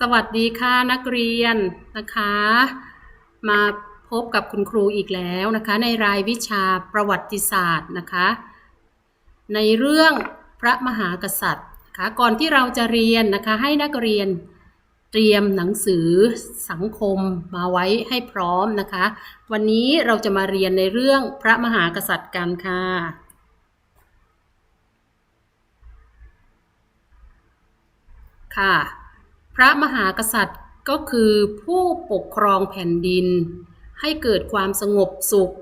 สวัสดีค่ะนักเรียนนะคะ มาพบกับคุณครูอีกแล้วนะคะ ในรายวิชาประวัติศาสตร์นะคะ ในเรื่องพระมหากษัตริย์นะคะก่อนที่เราจะเรียนนะคะให้นักเรียนเตรียมหนังสือสังคมมาไว้ให้พร้อมนะคะ วันนี้เราจะมาเรียนในเรื่องพระมหากษัตริย์กันค่ะค่ะ พระมหากษัตริย์ก็คือผู้ปกครองแผ่นดิน ให้เกิดความสงบสุข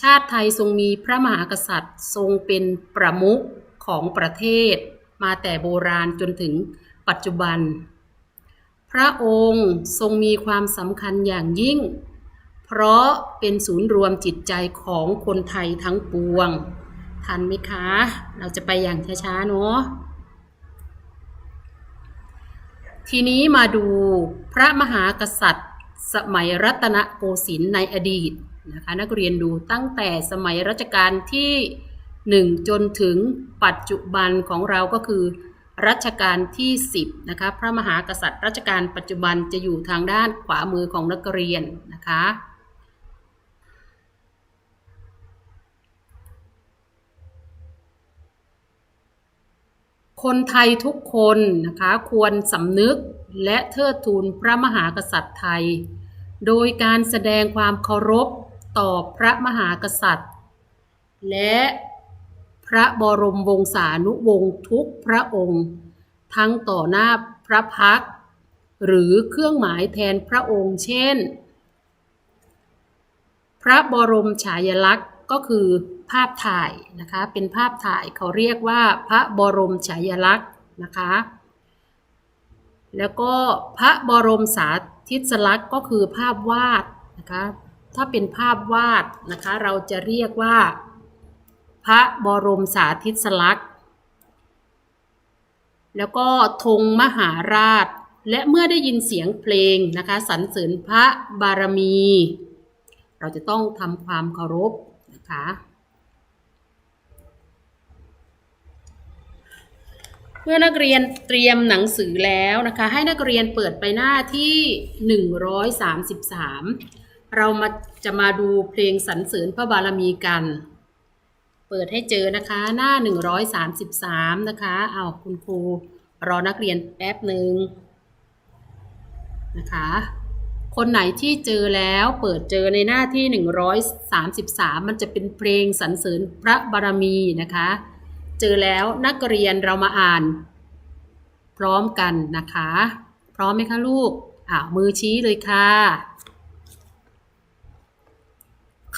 ชาติไทยทรงมีพระมหากษัตริย์ทรงเป็นประมุขของประเทศ มาแต่โบราณจนถึงปัจจุบัน พระองค์ทรงมีความสำคัญอย่างยิ่ง เพราะเป็นศูนย์รวมจิตใจของคนไทยทั้งปวง ทันไหมคะ เราจะไปอย่างช้าๆ เนาะ ทีนี้มาดูพระมหากษัตริย์ สมัยรัตนโกสินทร์ในอดีตนะคะนักเรียนดูตั้งแต่สมัยรัชกาลที่หนึ่งจนถึงปัจจุบันของเราก็คือ รัชกาลที่ 10นะคะพระมหากษัตริย์รัชกาลปัจจุบันจะอยู่ทางด้านขวามือของนักเรียนนะคะ คนไทยทุกคนนะคะควรสำนึกและเทิดทูนพระมหากษัตริย์ไทย โดยการแสดงความเคารพต่อพระมหากษัตริย์ และพระบรมวงศานุวงศ์ทุกพระองค์ ทั้งต่อหน้าพระพัก หรือเครื่องหมายแทนพระองค์ เช่น พระบรมฉายาลักษณ์ก็คือ ภาพถ่ายนะคะ เป็นภาพถ่ายเขาเรียกว่าพระบรมฉายาลักษณ์นะคะ แล้วก็พระบรมสาธิสลักษณ์ก็คือภาพวาดนะคะ ถ้าเป็นภาพวาดนะคะ เราจะเรียกว่า พระบรมสาธิสลักษณ์ แล้วก็ธงมหาราช และเมื่อได้ยินเสียงเพลงนะคะสรรเสริญพระบารมี เราจะต้องทำความเคารพนะคะ เมื่อนักเรียนเตรียมหนังสือแล้วนะคะ ให้นักเรียนเปิดไปหน้าที่ 133 เรามาจะมาดูเพลงสรรเสริญพระบารมีกัน เปิดให้เจอนะคะหน้า 133 นะคะ เอาคุณครูรอนักเรียนแป๊บหนึ่งนะคะ คนไหนที่เจอแล้วเปิดเจอในหน้าที่ 133 มันจะเป็นเพลงสรรเสริญพระบารมีนะคะ เจอแล้วนักเรียนเรามาอ่าน พร้อมกันนะคะ พร้อมไหมคะลูกอ่ามือชี้เลยค่ะ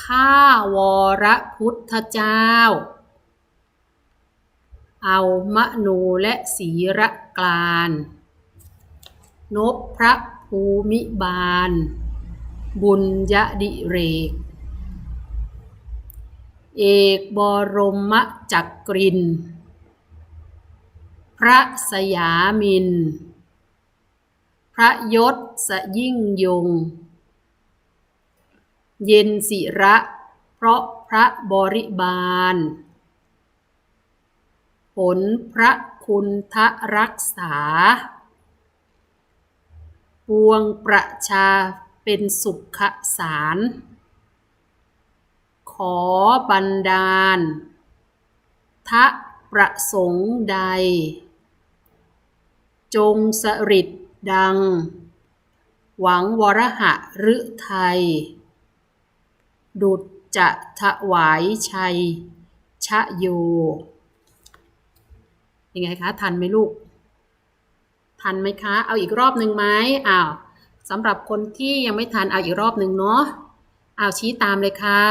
ข้าวรพุทธเจ้า เอามโนและศีรกลาน นบพระภูมิบาล บุญยดิเรก เอกบรมจักริน พระสยามิน พระยศสยิ่งยง เย็นศิระ เพราะพระบริบาล ผลพระคุณทะรักษา ปวงประชาเป็นสุขสาร อบันดาล ทะประสงค์ใด จงสริดดัง หวังวรหะฤทัยดุจจะถวายชัย ชะโย ยังไงคะ ทันไหมลูก ทันไหมคะ เอาอีกรอบหนึ่งไหมอ้าวสำหรับคนที่ยังไม่ทันเอาอีกรอบหนึ่งเนาะเอาชี้ตามเลยค่ะ